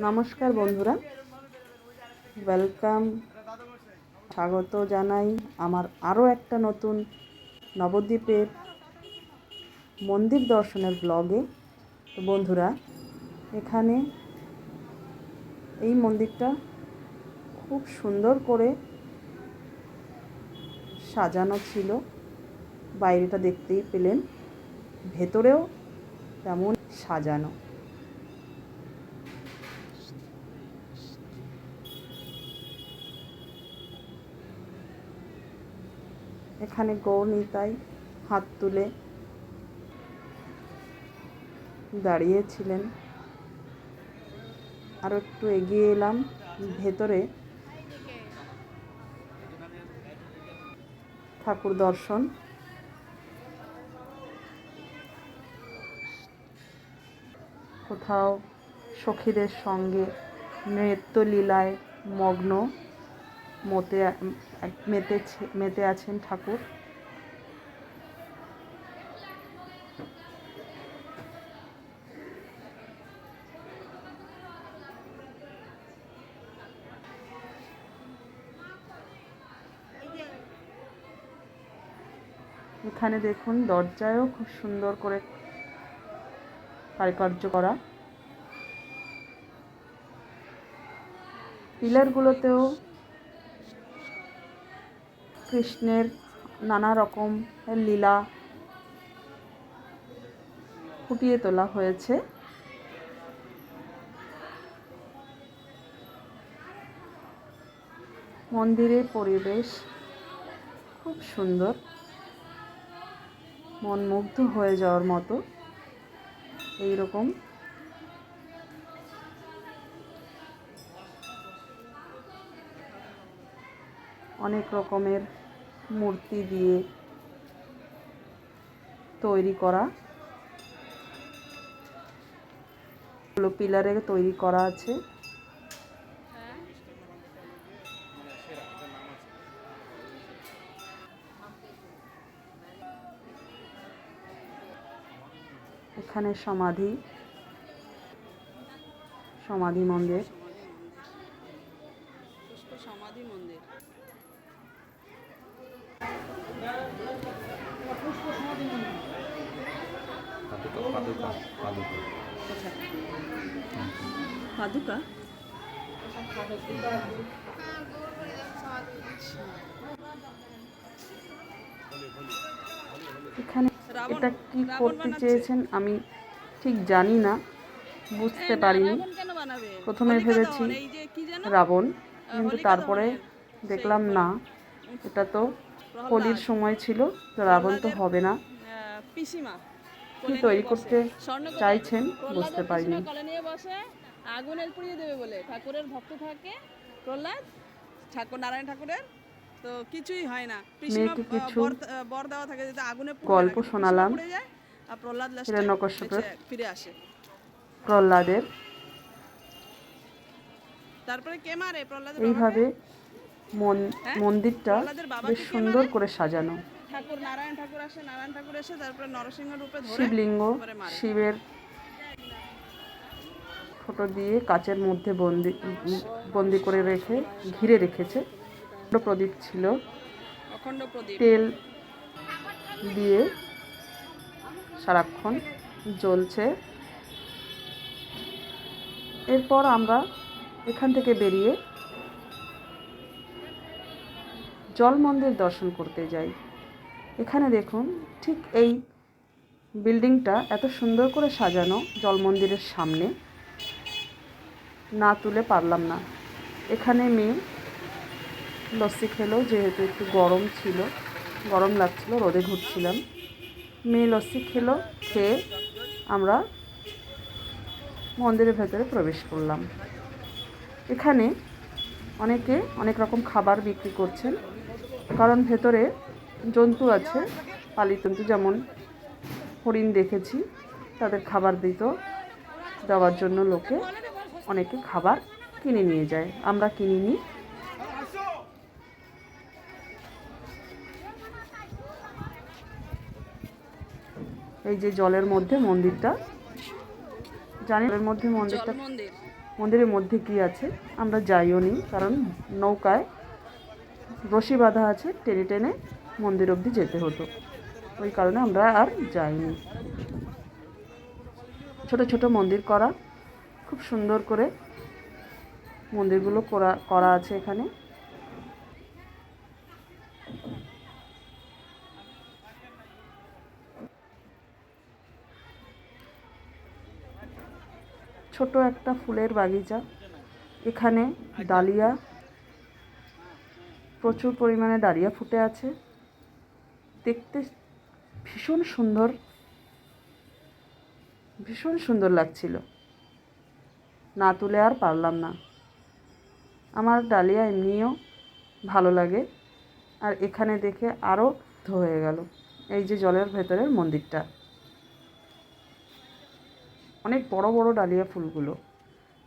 নমস্কার বন্ধুরা। ওয়েলকাম স্বাগত জানাই আমার আরও একটা নতুন নবদ্বীপের মন্দির দর্শনের ব্লগে তো বন্ধুরা, এখানে এই মন্দিরটা খুব সুন্দর করে সাজানো ছিল। বাইরেটা দেখতেই পেলেন, ভেতরেও তেমন সাজানো। এখানে গৌরনীতাই হাত তুলে দাঁড়িয়েছিলেন। আরও একটু এগিয়ে এলাম, ভেতরে। ঠাকুর দর্শন। কোথাও সখীদের সঙ্গে নৃত্যলীলায় মগ্ন, মতে মেতেছে মেতে আছেন ঠাকুর। এখানে দেখুন দরজায়ও খুব সুন্দর করে কারুকার্য করা। পিলারগুলোতেও কৃষ্ণের নানা রকম লীলা ফুটিয়ে তোলা হয়েছে। মন্দিরের পরিবেশ খুব সুন্দর। মন মুগ্ধ হয়ে যাওয়ার মতো এই রকম অনেক রকমের মূর্তি দিয়ে তৈরি করা। হলো পিলারে তৈরি করা আছে। এখানে সমাধি। সমাধি মন্দির। পাদুকা পাদুকা। পাদুকা? পাদুকা এখানে এটা কি করতে চেয়েছেন আমি ঠিক জানি না বুঝতে পারিনি। প্রথমে ভেবেছি রাবণ কিন্তু তারপরে দেখলাম না এটা তো হোলির সময় ছিল তো রাবণ তো হবে না। পিসিমা। কি তৈরি করতে চাইছেন বুঝতে পারিনি। আগুনের পুড়িয়ে দেবে বলে। ঠাকুরের ভক্ত থাকে প্রহ্লাদ ঠাকুর নারায়ণ ঠাকুরের। তো কিছুই হয় না। মেয়েকে কিছু বর দেওয়া থাকে যদি আগুনে গল্প শোনালাম। আর প্রহ্লাদ হিরণ্যকশ্যপের। ফিরে আসে। প্রহ্লাদের। তারপরে কে মারে? প্রহ্লাদের এইভাবে মন- হ্যাঁ? মন্দিরটা বেশ সুন্দর করে সাজানো। ঠাকুর নারায়ণ ঠাকুর আসে নারায়ণ ঠাকুর এসে তারপরে নরসিংহ রূপে ধরে শিবলিঙ্গ শিবের ফটো দিয়ে কাচের মধ্যে বন্দি বন্দি করে রেখে ঘিরে রেখেছে। প্রদীপ ছিল। অখণ্ড প্রদীপ। তেল দিয়ে সারাক্ষণ জ্বলছে। এরপর আমরা এখান থেকে বেরিয়ে জল মন্দির দর্শন করতে যাই। এখানে দেখুন, ঠিক এই বিল্ডিংটা এত সুন্দর করে সাজানো জল মন্দিরের সামনে। না তুলে পারলাম না। এখানে মেয়ে লস্যি খেলো, যেহেতু একটু গরম ছিল, গরম লাগছিল, রোদে ঘুরছিলাম। মেয়ে লস্যি খেলো, খেয়ে আমরা মন্দিরের ভেতরে প্রবেশ করলাম। এখানে অনেকে অনেক রকম খাবার বিক্রি করছেন, কারণ ভেতরে জন্তু আছে পালিত জন্তু যেমন হরিণ দেখেছি তাদের খাবার দিত দেওয়ার জন্য লোকে অনেকে খাবার কিনে নিয়ে যায় আমরা কিনিনি এই যে জলের মধ্যে মন্দিরটা জানি জলের মধ্যে মন্দিরটা মন্দিরের মধ্যে কি আছে? আমরা যাইও নি কারণ নৌকায় রশি বাঁধা আছে টেনে টেনে মন্দির অবধি যেতে হতো। ওই কারণে আমরা আর যাইনি। ছোট ছোট মন্দির করা, খুব সুন্দর করে মন্দিরগুলো করা করা আছে এখানে। ছোট একটা ফুলের বাগিচা। এখানে ডালিয়া, প্রচুর পরিমাণে ডালিয়া ফুটে আছে। দেখতে ভীষণ সুন্দর ভীষণ সুন্দর লাগছিল। না তুলে আর পারলাম না। আমার ডালিয়া এমনিও ভালো লাগে আর এখানে দেখে আরও হয়ে গেল। এই যে জলের ভেতরের মন্দিরটা। অনেক বড় বড় ডালিয়া ফুলগুলো।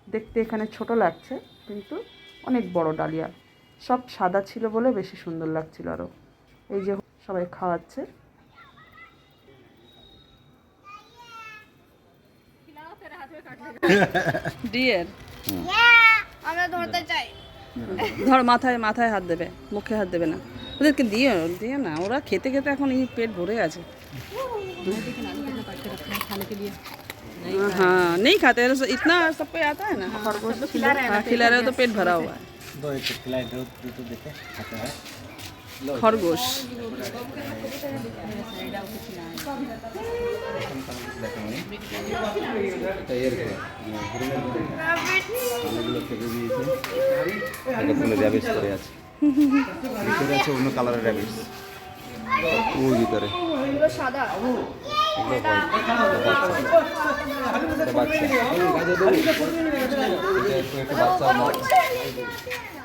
দেখতে এখানে ছোট লাগছে, কিন্তু অনেক বড় ডালিয়া। সব সাদা ছিল বলে বেশি সুন্দর লাগছিল আরও এই যে সবাই খাওয়াচ্ছে ডিয়ের আমরা ধরতে চাই ধর মাথায় মাথায় হাত দেবে মুখে হাত দেবে না ওদেরকে দিও দিও না ওরা খেতে খেতে এখন এই পেট ভরে আছে हाँ नहीं खाते हैं तो इतना सब पे आता है ना हाँ खिला रहे हो तो पेट भरा हुआ है दो एक खिलाए दो दो तो देते खाते हैं খরগোশ। আছে অন্য কালারের র্যাবিস ওই ভিতরে সাদা বাচ্চা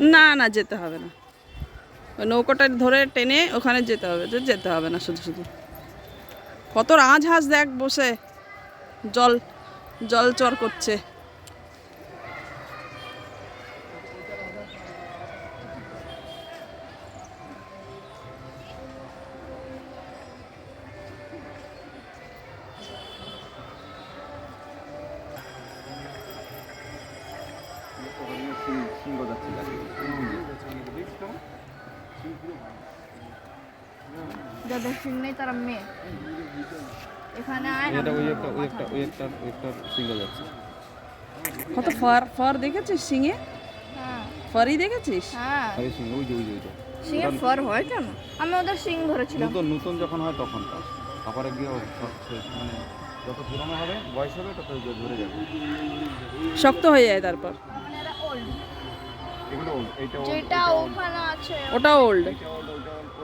না না, যেতে হবে না। ওই নৌকোটা ধরে টেনে ওখানে যেতে হবে, যে যেতে হবে না শুধু শুধু। কত রাজহাঁস দেখ বসে, জল জল চর করছে। তারা মেয়ে। এখানে আয় এটা ওই একটা ওই একটা ওই একটা ওই একটা সিঙ্গেল আছে। কত ফর ফর দেখেছিস সিঙে হ্যাঁ। ফরই দেখেছিস? হ্যাঁ। আরে সিঙ্গেল ওই যে ওই যে ওই যে। সিংয়ের ফর হয় কেন? আমি ওদের সিং ধরেছিলাম। নতুন নতুন যখন হয় তখন তারপরে গিয়ে ও মানে যত পুরনো হবে বয়স হবে তত ধরে যাবে। শক্ত হয়ে যায় তারপর। এগুলো old, এইটা old, যেটা ওখানে আছে। ওটা ওল্ড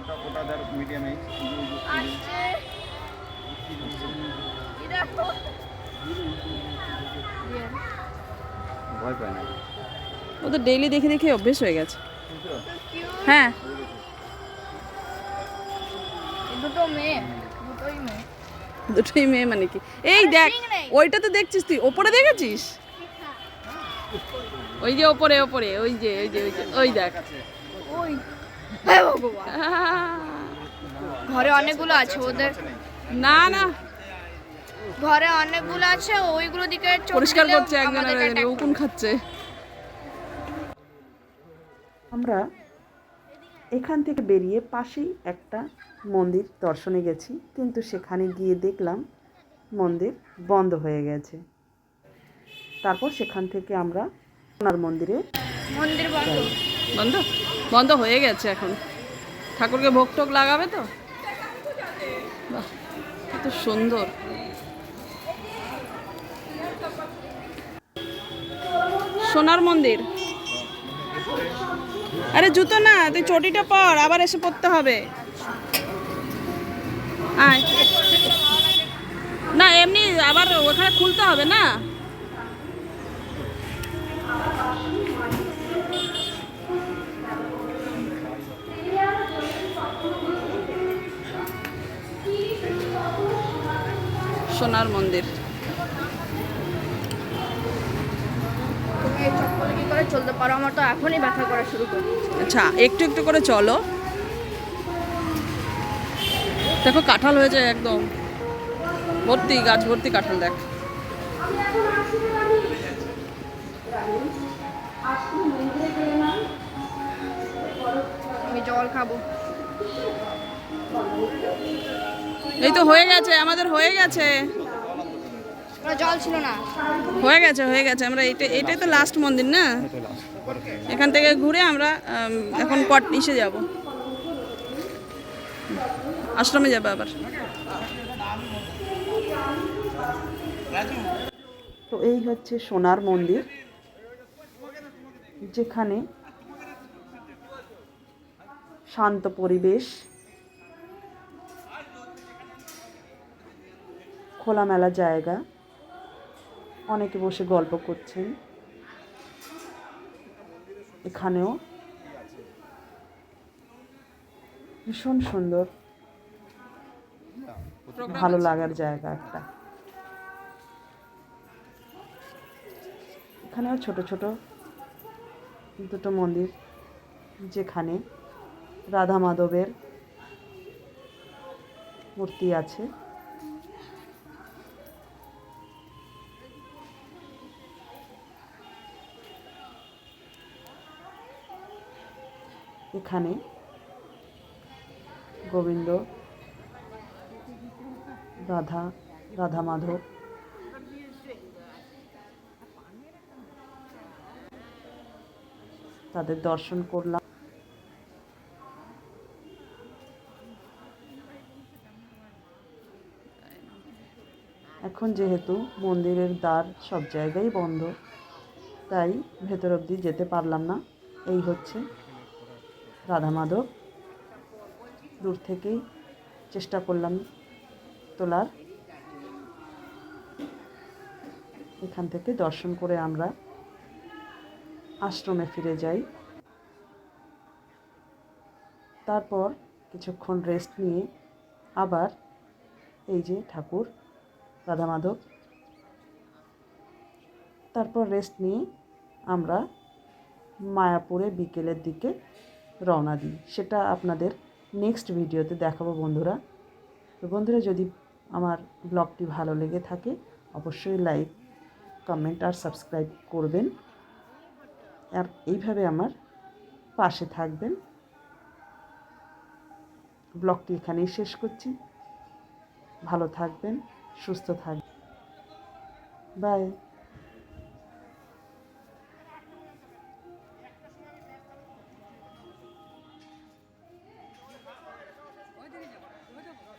ওটা ওটা মিডিয়াম আসছে। এটা ভয় পায় না। ও তো ডেইলি দেখে দেখে অভ্যেস হয়ে গেছে। হ্যাঁ। দুটো মেয়ে দুটোই মেয়ে। দুটোই মেয়ে মানে কি? এই দেখ ওইটা তো দেখছিস তুই ওপরে দেখেছিস? ওই যে ওপরে ওপরে ওই যে ওই যে ওই যে ওই দেখ। ওই ঘরে অনেকগুলো আছে ওদের? না না। ঘরে অনেকগুলো আছে ওইগুলো দিকে পরিষ্কার করছে একজন উকুন খাচ্ছে? আমরা এখান থেকে বেরিয়ে পাশেই একটা মন্দির দর্শনে গেছি কিন্তু সেখানে গিয়ে দেখলাম মন্দির বন্ধ হয়ে গেছে। তারপর সেখান থেকে আমরা ওনার মন্দিরে মন্দির বন্ধ। বন্ধ? বন্ধ হয়ে গেছে এখন। ঠাকুরকে ভোগ টোক লাগাবে তো? বাহ, কত সুন্দর। সোনার মন্দির। আরে জুতো না, তুই চটিটা পর, আবার এসে পড়তে হবে। না, এমনি আবার ওখানে খুলতে হবে না? সোনার মন্দির। চলতে পারো? আমার তো এখনই ব্যথা করা শুরু করে আচ্ছা একটু একটু করে চলো। দেখো কাঁঠাল হয়েছে একদম। ভর্তি গাছ ভর্তি কাঁঠাল দেখ। আমি জল খাব। এই তো হয়ে গেছে আমাদের হয়ে গেছে। জল ছিল না। হয়ে গেছে হয়ে গেছে আমরা এটা এটাই তো লাস্ট মন্দির না? এখান থেকে ঘুরে আমরা এখন কট ইসে যাব। আশ্রমে যাব আবার। তো এই হচ্ছে সোনার মন্দির যেখানে শান্ত পরিবেশ খোলামেলা জায়গা। অনেকে বসে গল্প করছেন। এখানেও। ভীষণ সুন্দর। ভালো লাগার জায়গা একটা। এখানেও ছোট ছোট দুটো মন্দির, যেখানে রাধা মাধবের মূর্তি আছে। এখানে। গোবিন্দ, রাধা রাধা মাধব। তাদের দর্শন করলাম। এখন যেহেতু মন্দিরের দ্বার সব জায়গায় বন্ধ, তাই ভেতর অবধি যেতে পারলাম না। এই হচ্ছে রাধা মাধব। দূর থেকেই চেষ্টা করলাম তোলার। এখান থেকে দর্শন করে আমরা আশ্রমে ফিরে যাই। তারপর কিছুক্ষণ রেস্ট নিয়ে আবার এই যে ঠাকুর, রাধা মাধব। তারপর রেস্ট নিয়ে আমরা মায়াপুরে বিকেলের দিকে রওনা দিই। সেটা আপনাদের নেক্সট ভিডিওতে দেখাবো বন্ধুরা। তো বন্ধুরা, যদি আমার ব্লগটি ভালো লেগে থাকে, অবশ্যই লাইক কমেন্ট আর সাবস্ক্রাইব করবেন। আর এইভাবে আমার পাশে থাকবেন। ব্লগটি এখানেই শেষ করছি। ভালো থাকবেন, সুস্থ থাকবেন। বাই